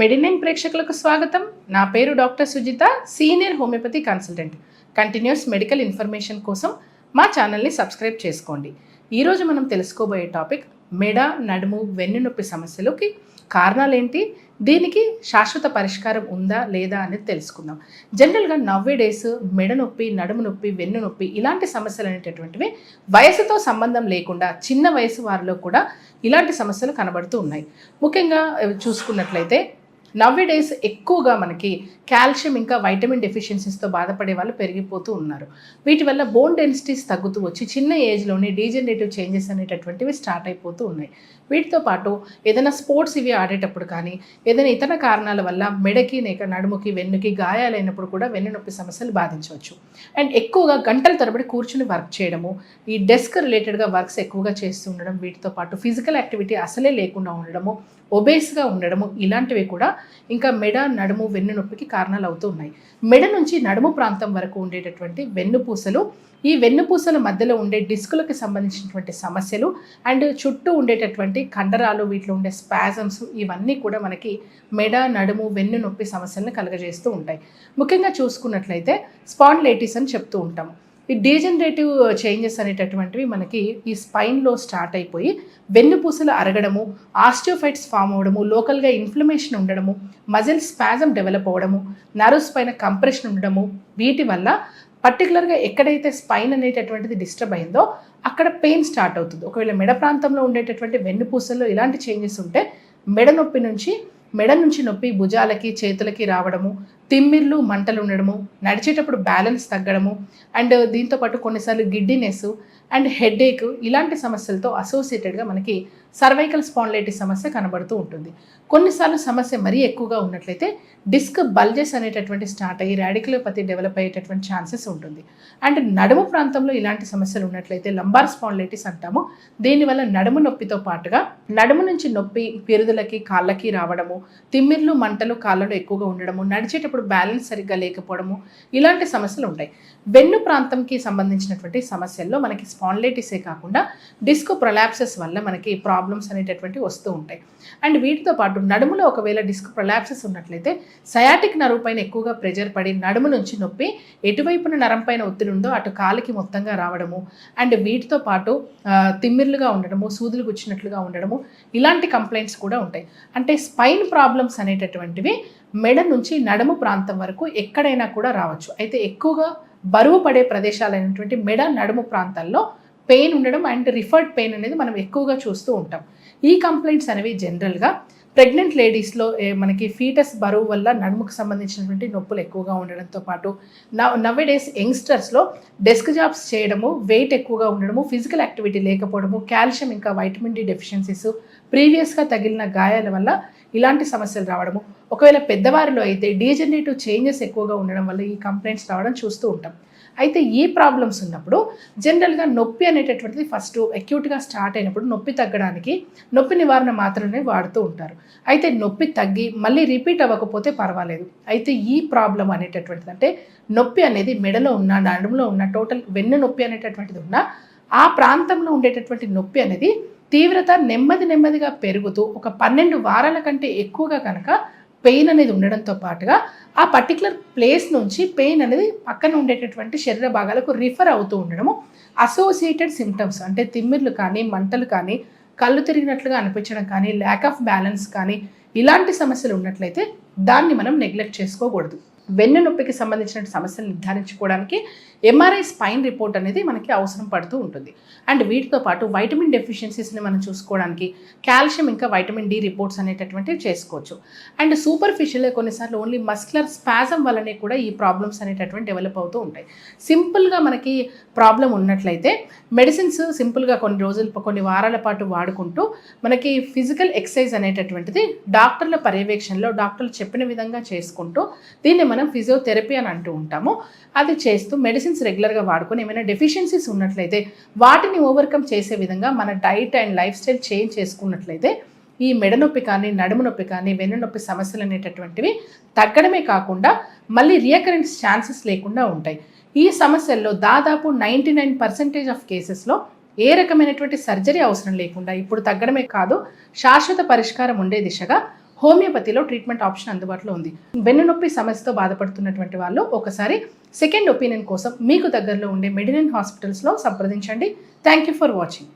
మెడినైన్ ప్రేక్షకులకు స్వాగతం. నా పేరు doctor Sujitha senior homeopathy consultant. Continuous medical information కోసం మా ఛానల్ని సబ్స్క్రైబ్ చేసుకోండి. ఈరోజు మనం తెలుసుకోబోయే టాపిక్ మెడ నడుము వెన్ను నొప్పి సమస్యలకి కారణాలు ఏంటి దీనికి శాశ్వత పరిష్కారం ఉందా లేదా అనేది తెలుసుకుందాం. జనరల్గా నవ్వే డేస్ మెడ నొప్పి నడుము నొప్పి వెన్ను నొప్పి ఇలాంటి సమస్యలు అనేటటువంటివి వయసుతో సంబంధం లేకుండా చిన్న వయసు వారిలో కూడా ఇలాంటి సమస్యలు కనబడుతూ ఉన్నాయి. ముఖ్యంగా చూసుకున్నట్లయితే డేస్ ఎక్కువగా మనకి కాల్షియం ఇంకా వైటమిన్ డెఫిషియన్సీస్తో బాధపడే వాళ్ళు పెరిగిపోతూ ఉన్నారు. వీటి వల్ల బోన్ డెన్సిటీస్ తగ్గుతూ వచ్చి చిన్న ఏజ్లోనే డీజనరేటివ్ చేంజెస్ అనేటటువంటివి స్టార్ట్ అయిపోతూ ఉన్నాయి. వీటితో పాటు ఏదైనా స్పోర్ట్స్ ఇవి ఆడేటప్పుడు కానీ ఏదైనా ఇతర కారణాల వల్ల మెడకి నేక నడుముకి వెన్నుకి గాయాలైనప్పుడు కూడా వెన్ను నొప్పి సమస్యలు బాధించవచ్చు. అండ్ ఎక్కువగా గంటల తరబడి కూర్చుని వర్క్ చేయడము ఈ డెస్క్ రిలేటెడ్గా వర్క్స్ ఎక్కువగా చేస్తూ ఉండడం వీటితో పాటు ఫిజికల్ యాక్టివిటీ అసలే లేకుండా ఉండడము ఒబేస్గా ఉండడము ఇలాంటివి కూడా ఇంకా మెడ నడుము వెన్ను నొప్పికి కారణాలు అవుతూ ఉన్నాయి. మెడ నుంచి నడుము ప్రాంతం వరకు ఉండేటటువంటి వెన్నుపూసలు ఈ వెన్నుపూసల మధ్యలో ఉండే డిస్కులకు సంబంధించినటువంటి సమస్యలు అండ్ చుట్టూ ఉండేటటువంటి కండరాలు వీటిలో ఉండే స్పాజమ్స్ ఇవన్నీ కూడా మనకి మెడ నడుము వెన్ను నొప్పి సమస్యలను కలుగజేస్తూ ఉంటాయి. ముఖ్యంగా చూసుకున్నట్లయితే స్పాండ్లైటిస్ అని చెప్తూ ఉంటాము. ఈ డీజనరేటివ్ చేంజెస్ uh, అనేటటువంటివి మనకి ఈ స్పైన్లో స్టార్ట్ అయిపోయి వెన్నుపూసలు అరగడము ఆస్టియోఫైట్స్ ఫామ్ అవ్వడము లోకల్గా ఇన్ఫ్లమేషన్ ఉండడము మజిల్ స్పాజం డెవలప్ అవ్వడము నర్వ్స్ పైన కంప్రెషన్ ఉండడము వీటి వల్ల పర్టికులర్గా ఎక్కడైతే స్పైన్ అనేటటువంటిది డిస్టర్బ్ అయిందో అక్కడ పెయిన్ స్టార్ట్ అవుతుంది. ఒకవేళ మెడ ప్రాంతంలో ఉండేటటువంటి వెన్నుపూసల్లో ఇలాంటి చేంజెస్ ఉంటే మెడ నొప్పి నుంచి మెడ నుంచి నొప్పి భుజాలకి చేతులకి రావడము తిమ్మిర్లు మంటలు ఉండడము నడిచేటప్పుడు బ్యాలెన్స్ తగ్గడము అండ్ దీంతో పాటు కొన్నిసార్లు గిడ్డినెస్ అండ్ హెడేక్ ఇలాంటి సమస్యలతో అసోసియేటెడ్గా మనకి సర్వైకల్ స్పాండ్లైటిస్ సమస్య కనబడుతూ ఉంటుంది. కొన్నిసార్లు సమస్య మరీ ఎక్కువగా ఉన్నట్లయితే డిస్క్ బల్జెస్ అనేటటువంటి స్టార్ట్ అయ్యి రాడికలోపతి డెవలప్ అయ్యేటటువంటి ఛాన్సెస్ ఉంటుంది. అండ్ నడుము ప్రాంతంలో ఇలాంటి సమస్యలు ఉన్నట్లయితే లంబార్ స్పాండ్లైటిస్ అంటాము. దీనివల్ల నడుము నొప్పితో పాటుగా నడుము నుంచి నొప్పి పెరుదులకి కాళ్ళకి రావడము తిమ్మిర్లు మంటలు కాళ్ళలో ఎక్కువగా ఉండడము నడిచేటప్పుడు బ్యాలెన్స్ సరిగ్గా లేకపోవడము ఇలాంటి సమస్యలు ఉంటాయి. వెన్ను ప్రాంతంకి సంబంధించినటువంటి సమస్యల్లో మనకి స్పాండ్లైటిసే కాకుండా డిస్క్ ప్రొలాప్సెస్ వల్ల మనకి ప్రాబ్లమ్స్ అనేటటువంటివి వస్తూ ఉంటాయి. అండ్ వీటితో పాటు నడుములో ఒకవేళ డిస్క్ ప్రొలాప్సెస్ ఉన్నట్లయితే సయాటిక్ నరువు పైన ఎక్కువగా ప్రెజర్ పడి నడుము నుంచి నొప్పి ఎటువైపున నరం పైన ఒత్తిడి ఉందో అటు కాలికి మొత్తంగా రావడము అండ్ వీటితో పాటు తిమ్మిర్లుగా ఉండడము సూదులు గుచ్చినట్లుగా ఉండడము ఇలాంటి కంప్లైంట్స్ కూడా ఉంటాయి. అంటే స్పైన్ ప్రాబ్లమ్స్ అనేటటువంటివి మెడ నుంచి నడుము ప్రాంతం వరకు ఎక్కడైనా కూడా రావచ్చు. అయితే ఎక్కువగా బరువు పడే ప్రదేశాలైనటువంటి మెడ నడుము ప్రాంతాల్లో పెయిన్ ఉండడం అండ్ రిఫర్డ్ పెయిన్ అనేది మనం ఎక్కువగా చూస్తూ ఉంటాం. ఈ కంప్లైంట్స్ అనేవి జనరల్గా ప్రెగ్నెంట్ లేడీస్లో ఏ, మనకి ఫీటస్ బరువు వల్ల నడుముకు సంబంధించినటువంటి నొప్పులు ఎక్కువగా ఉండడంతో పాటు నవ్ డేస్ యంగ్స్టర్స్లో డెస్క్ జాబ్స్ చేయడము వెయిట్ ఎక్కువగా ఉండడము ఫిజికల్ యాక్టివిటీ లేకపోవడము కాల్షియం ఇంకా వైటమిన్ డి డెఫిషియన్సీస్ ప్రీవియస్గా తగిలిన గాయాల వల్ల ఇలాంటి సమస్యలు రావడము. ఒకవేళ పెద్దవారిలో అయితే డీజనరేటివ్ చేంజెస్ ఎక్కువగా ఉండడం వల్ల ఈ కంప్లైంట్స్ రావడం చూస్తూ ఉంటాం. అయితే ఈ ప్రాబ్లమ్స్ ఉన్నప్పుడు జనరల్గా నొప్పి అనేటటువంటిది ఫస్ట్ అక్యూట్గా స్టార్ట్ అయినప్పుడు నొప్పి తగ్గడానికి నొప్పి నివారణ మాత్రమే వాడుతూ ఉంటారు. అయితే నొప్పి తగ్గి మళ్ళీ రిపీట్ అవ్వకపోతే పర్వాలేదు. అయితే ఈ ప్రాబ్లం అనేటటువంటిది అంటే నొప్పి అనేది మెడలో ఉన్న నడుములో ఉన్న టోటల్ వెన్ను నొప్పి అనేటటువంటిది ఉన్న ఆ ప్రాంతంలో ఉండేటటువంటి నొప్పి అనేది తీవ్రత నెమ్మది నెమ్మదిగా పెరుగుతూ ఒక పన్నెండు వారాల కంటే ఎక్కువగా కనుక పెయిన్ అనేది ఉండడంతో పాటుగా ఆ పర్టికులర్ ప్లేస్ నుంచి పెయిన్ అనేది పక్కన ఉండేటటువంటి శరీర భాగాలకు రిఫర్ అవుతూ ఉండడము అసోసియేటెడ్ సిమ్టమ్స్ అంటే తిమ్మిర్లు కానీ మంటలు కానీ కళ్ళు తిరిగినట్లుగా అనిపించడం కానీ ల్యాక్ ఆఫ్ బ్యాలెన్స్ కానీ ఇలాంటి సమస్యలు ఉన్నట్లయితే దాన్ని మనం నెగ్లెక్ట్ చేసుకోకూడదు. వెన్ను నొప్పికి సంబంధించిన సమస్యలు నిర్ధారించుకోవడానికి ఎంఆర్ఐ స్పైన్ రిపోర్ట్ అనేది మనకి అవసరం పడుతూ ఉంటుంది. అండ్ వీటితో పాటు వైటమిన్ డెఫిషియన్సీస్ని మనం చూసుకోవడానికి కాల్షియం ఇంకా వైటమిన్ డి రిపోర్ట్స్ అనేటటువంటివి చేసుకోవచ్చు. అండ్ సూపర్ఫిషియల్ కొన్నిసార్లు ఓన్లీ మస్కులర్ స్పాజం వల్లనే కూడా ఈ ప్రాబ్లమ్స్ అనేటటువంటి డెవలప్ అవుతూ ఉంటాయి. సింపుల్గా మనకి ప్రాబ్లం ఉన్నట్లయితే మెడిసిన్స్ సింపుల్గా కొన్ని రోజులు కొన్ని వారాల పాటు వాడుకుంటూ మనకి ఫిజికల్ ఎక్సర్సైజ్ అనేటటువంటిది డాక్టర్ల పర్యవేక్షణలో డాక్టర్లు చెప్పిన విధంగా చేసుకుంటూ దీన్ని మనం ఫిజియోథెరపీ అని అంటూ ఉంటాము. అది చేస్తూ మెడిసిన్స్ రెగ్యులర్గా వాడుకొని ఏమైనా డెఫిషియన్సీస్ ఉన్నట్లయితే వాటిని ఓవర్కమ్ చేసే విధంగా మన diet and lifestyle change చేసుకున్నట్లయితే ఈ మెడ నొప్పి కానీ నడుము నొప్పి కానీ వెన్ను నొప్పి సమస్యలు అనేటటువంటివి తగ్గడమే కాకుండా మళ్ళీ రియకరెన్స్ ఛాన్సెస్ లేకుండా ఉంటాయి. ఈ సమస్యల్లో దాదాపు నైంటీ నైన్ పర్సెంటేజ్ ఆఫ్ కేసెస్లో ఏ రకమైనటువంటి సర్జరీ అవసరం లేకుండా ఇప్పుడు తగ్గడమే కాదు శాశ్వత పరిష్కారం ఉండే దిశగా హోమియోపతిలో ట్రీట్మెంట్ ఆప్షన్ అందుబాటులో ఉంది. వెన్నునొప్పి సమస్యతో బాధపడుతున్నటువంటి వాళ్ళు ఒకసారి సెకండ్ ఒపీనియన్ కోసం మీకు దగ్గరలో ఉండే మెడినన్ హాస్పిటల్స్లో సంప్రదించండి. Thank you for watching